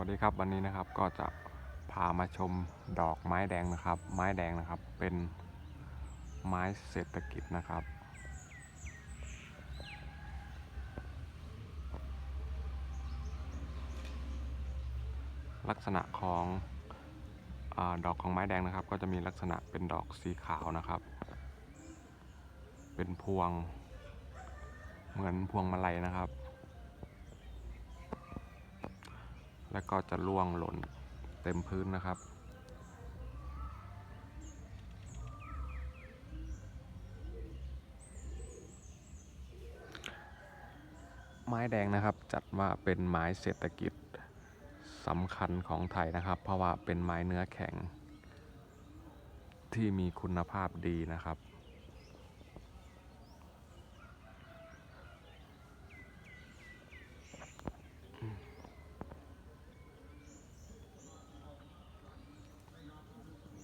วัสดีครับวันนี้นะครับก็จะพามาชมดอกไม้แดงนะครับ ไม้แดงนะครับเป็นไม้เศรษฐกิจนะครับ ลักษณะของอดอกของไม้แดงนะครับ ก็จะมีลักษณะเป็นดอกสีขาวนะครับ เป็นพวงเหมือนพวงมาลัยนะครับ แล้วก็จะล่วงหล่นเต็มพื้นนะครับ ไม้แดงนะครับจัดว่าเป็นไม้เศรษฐกิจสำคัญของไทยนะครับ เพราะว่าเป็นไม้เนื้อแข็ง ที่มีคุณภาพดีนะครับ